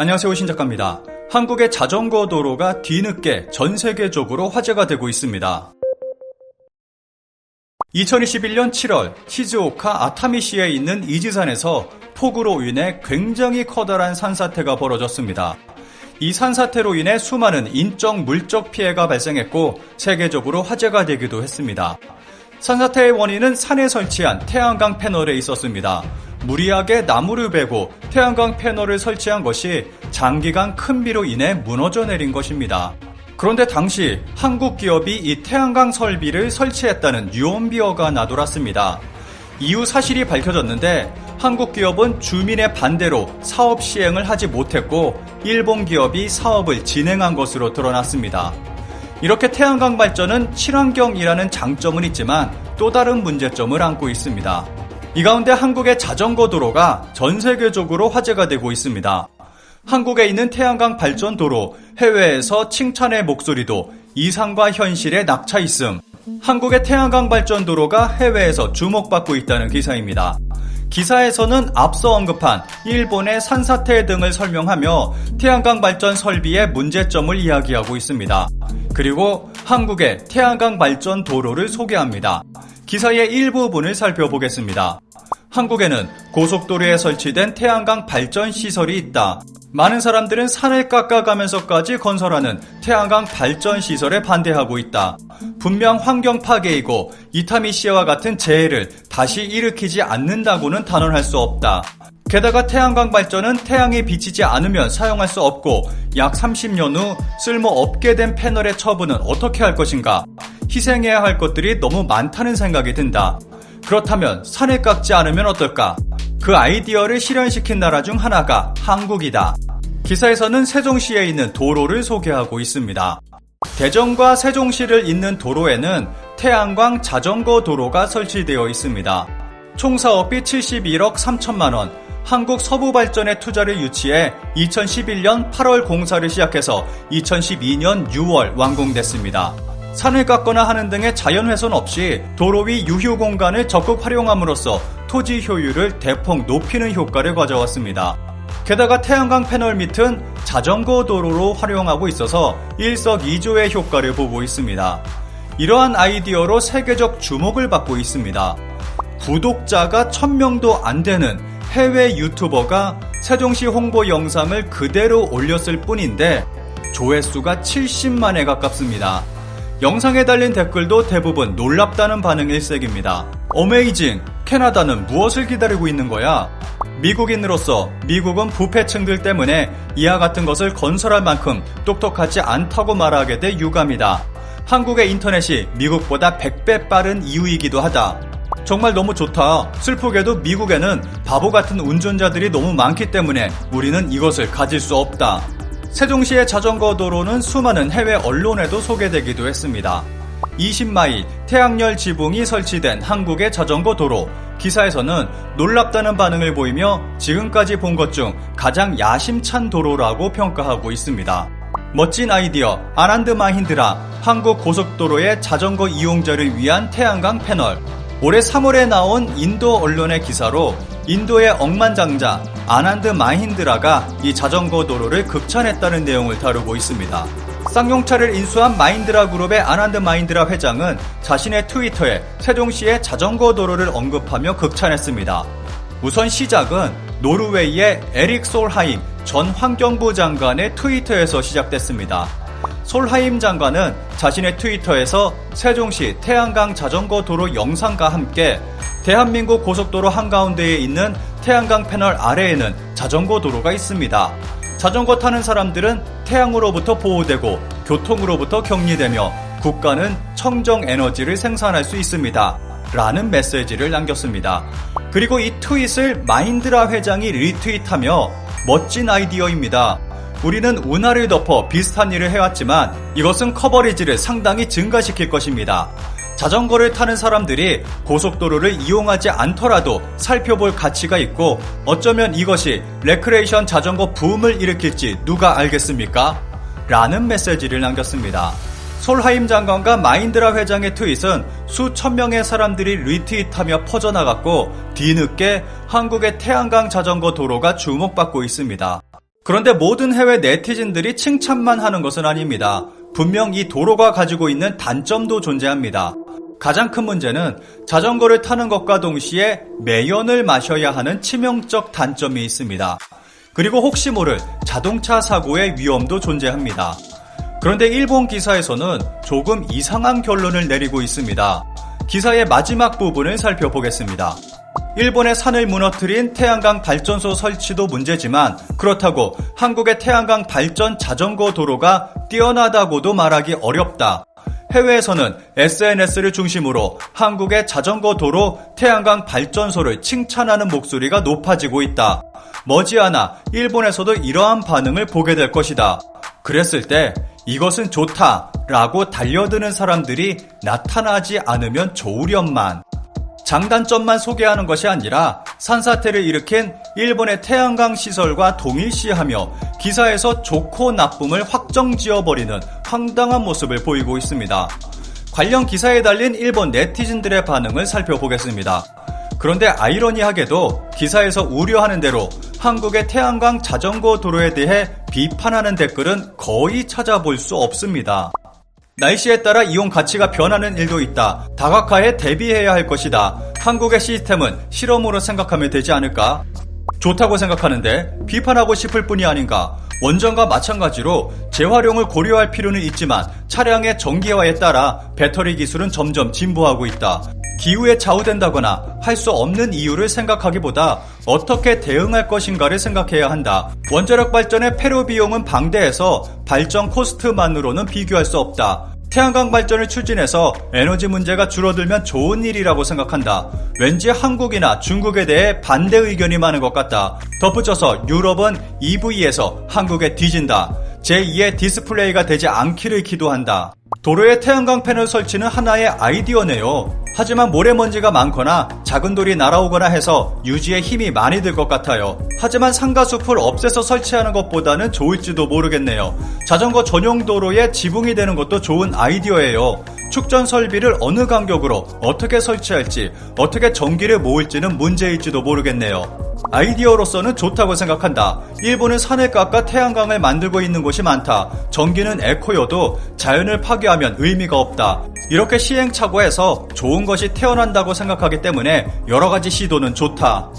안녕하세요 신 작가입니다. 한국의 자전거 도로가 뒤늦게 전 세계적으로 화제가 되고 있습니다. 2021년 7월 시즈오카 아타미시에 있는 이지산에서 폭우로 인해 굉장히 커다란 산사태가 벌어졌습니다. 이 산사태로 인해 수많은 인적 물적 피해가 발생했고 세계적으로 화제가 되기도 했습니다. 산사태의 원인은 산에 설치한 태양광 패널에 있었습니다. 무리하게 나무를 베고 태양광 패널을 설치한 것이 장기간 큰 비로 인해 무너져 내린 것입니다. 그런데 당시 한국 기업이 이 태양광 설비를 설치했다는 유언비어가 나돌았습니다. 이후 사실이 밝혀졌는데 한국 기업은 주민의 반대로 사업 시행을 하지 못했고 일본 기업이 사업을 진행한 것으로 드러났습니다. 이렇게 태양광 발전은 친환경이라는 장점은 있지만 또 다른 문제점을 안고 있습니다. 이 가운데 한국의 자전거 도로가 전 세계적으로 화제가 되고 있습니다. 한국에 있는 태양광 발전 도로, 해외에서 칭찬의 목소리도 이상과 현실에 낙차 있음. 한국의 태양광 발전 도로가 해외에서 주목받고 있다는 기사입니다. 기사에서는 앞서 언급한 일본의 산사태 등을 설명하며 태양광 발전 설비의 문제점을 이야기하고 있습니다. 그리고 한국의 태양광 발전 도로를 소개합니다. 기사의 일부분을 살펴보겠습니다. 한국에는 고속도로에 설치된 태양광 발전 시설이 있다. 많은 사람들은 산을 깎아가면서까지 건설하는 태양광 발전 시설에 반대하고 있다. 분명 환경 파괴이고 이타미 씨와 같은 재해를 다시 일으키지 않는다고는 단언할 수 없다. 게다가 태양광 발전은 태양이 비치지 않으면 사용할 수 없고 약 30년 후 쓸모 없게 된 패널의 처분은 어떻게 할 것인가? 희생해야 할 것들이 너무 많다는 생각이 든다. 그렇다면 산을 깎지 않으면 어떨까? 그 아이디어를 실현시킨 나라 중 하나가 한국이다. 기사에서는 세종시에 있는 도로를 소개하고 있습니다. 대전과 세종시를 잇는 도로에는 태양광 자전거 도로가 설치되어 있습니다. 총 사업비 71억 3천만 원, 한국 서부 발전에 투자를 유치해 2011년 8월 공사를 시작해서 2012년 6월 완공됐습니다. 산을 깎거나 하는 등의 자연훼손 없이 도로 위 유휴 공간을 적극 활용함으로써 토지 효율을 대폭 높이는 효과를 가져왔습니다. 게다가 태양광 패널 밑은 자전거 도로로 활용하고 있어서 일석이조의 효과를 보고 있습니다. 이러한 아이디어로 세계적 주목을 받고 있습니다. 구독자가 1000명도 안 되는 해외 유튜버가 세종시 홍보 영상을 그대로 올렸을 뿐인데 조회수가 70만에 가깝습니다. 영상에 달린 댓글도 대부분 놀랍다는 반응 일색입니다. 어메이징! 캐나다는 무엇을 기다리고 있는 거야? 미국인으로서 미국은 부패층들 때문에 이와 같은 것을 건설할 만큼 똑똑하지 않다고 말하게 돼 유감이다. 한국의 인터넷이 미국보다 100배 빠른 이유이기도 하다. 정말 너무 좋다. 슬프게도 미국에는 바보 같은 운전자들이 너무 많기 때문에 우리는 이것을 가질 수 없다. 세종시의 자전거 도로는 수많은 해외 언론에도 소개되기도 했습니다. 20마일 태양열 지붕이 설치된 한국의 자전거 도로. 기사에서는 놀랍다는 반응을 보이며 지금까지 본 것 중 가장 야심찬 도로라고 평가하고 있습니다. 멋진 아이디어 아난드 마힌드라 한국 고속도로의 자전거 이용자를 위한 태양광 패널. 올해 3월에 나온 인도 언론의 기사로 인도의 억만장자 아난드 마힌드라가 이 자전거 도로를 극찬했다는 내용을 다루고 있습니다. 쌍용차를 인수한 마인드라 그룹의 아난드 마인드라 회장은 자신의 트위터에 세종시의 자전거 도로를 언급하며 극찬했습니다. 우선 시작은 노르웨이의 에릭 솔하임 전 환경부 장관의 트위터에서 시작됐습니다. 솔하임 장관은 자신의 트위터에서 세종시 태양광 자전거 도로 영상과 함께 대한민국 고속도로 한가운데에 있는 태양광 패널 아래에는 자전거 도로가 있습니다. 자전거 타는 사람들은 태양으로부터 보호되고 교통으로부터 격리되며 국가는 청정 에너지를 생산할 수 있습니다. 라는 메시지를 남겼습니다. 그리고 이 트윗을 마인드라 회장이 리트윗하며 멋진 아이디어입니다. 우리는 운하를 덮어 비슷한 일을 해왔지만 이것은 커버리지를 상당히 증가시킬 것입니다. 자전거를 타는 사람들이 고속도로를 이용하지 않더라도 살펴볼 가치가 있고 어쩌면 이것이 레크레이션 자전거 붐을 일으킬지 누가 알겠습니까? 라는 메시지를 남겼습니다. 솔하임 장관과 마인드라 회장의 트윗은 수천 명의 사람들이 리트윗하며 퍼져나갔고 뒤늦게 한국의 태양광 자전거 도로가 주목받고 있습니다. 그런데 모든 해외 네티즌들이 칭찬만 하는 것은 아닙니다. 분명 이 도로가 가지고 있는 단점도 존재합니다. 가장 큰 문제는 자전거를 타는 것과 동시에 매연을 마셔야 하는 치명적 단점이 있습니다. 그리고 혹시 모를 자동차 사고의 위험도 존재합니다. 그런데 일본 기사에서는 조금 이상한 결론을 내리고 있습니다. 기사의 마지막 부분을 살펴보겠습니다. 일본의 산을 무너뜨린 태양광 발전소 설치도 문제지만 그렇다고 한국의 태양광 발전 자전거 도로가 뛰어나다고도 말하기 어렵다. 해외에서는 SNS를 중심으로 한국의 자전거 도로 태양광 발전소를 칭찬하는 목소리가 높아지고 있다. 머지않아 일본에서도 이러한 반응을 보게 될 것이다. 그랬을 때 이것은 좋다 라고 달려드는 사람들이 나타나지 않으면 좋으련만. 장단점만 소개하는 것이 아니라 산사태를 일으킨 일본의 태양광 시설과 동일시하며 기사에서 좋고 나쁨을 확정 지어버리는 황당한 모습을 보이고 있습니다. 관련 기사에 달린 일본 네티즌들의 반응을 살펴보겠습니다. 그런데 아이러니하게도 기사에서 우려하는 대로 한국의 태양광 자전거 도로에 대해 비판하는 댓글은 거의 찾아볼 수 없습니다. 날씨에 따라 이용 가치가 변하는 일도 있다. 다각화에 대비해야 할 것이다. 한국의 시스템은 실험으로 생각하면 되지 않을까? 좋다고 생각하는데 비판하고 싶을 뿐이 아닌가? 원전과 마찬가지로 재활용을 고려할 필요는 있지만 차량의 전기화에 따라 배터리 기술은 점점 진보하고 있다. 기후에 좌우된다거나 할 수 없는 이유를 생각하기보다 어떻게 대응할 것인가를 생각해야 한다. 원자력 발전의 폐로 비용은 방대해서 발전 코스트만으로는 비교할 수 없다. 태양광 발전을 추진해서 에너지 문제가 줄어들면 좋은 일이라고 생각한다. 왠지 한국이나 중국에 대해 반대 의견이 많은 것 같다. 덧붙여서 유럽은 EV에서 한국에 뒤진다. 제2의 디스플레이가 되지 않기를 기도한다. 도로에 태양광 패널 설치는 하나의 아이디어네요. 하지만 모래먼지가 많거나 작은 돌이 날아오거나 해서 유지에 힘이 많이 들 것 같아요. 하지만 상가 숲을 없애서 설치하는 것보다는 좋을지도 모르겠네요. 자전거 전용 도로에 지붕이 되는 것도 좋은 아이디어예요. 축전 설비를 어느 간격으로 어떻게 설치할지, 어떻게 전기를 모을지는 문제일지도 모르겠네요. 아이디어로서는 좋다고 생각한다. 일본은 산을 깎아 태양광을 만들고 있는 곳이 많다. 전기는 에코여도 자연을 파괴하면 의미가 없다. 이렇게 시행착오해서 좋은 것이 태어난다고 생각하기 때문에 여러 가지 시도는 좋다.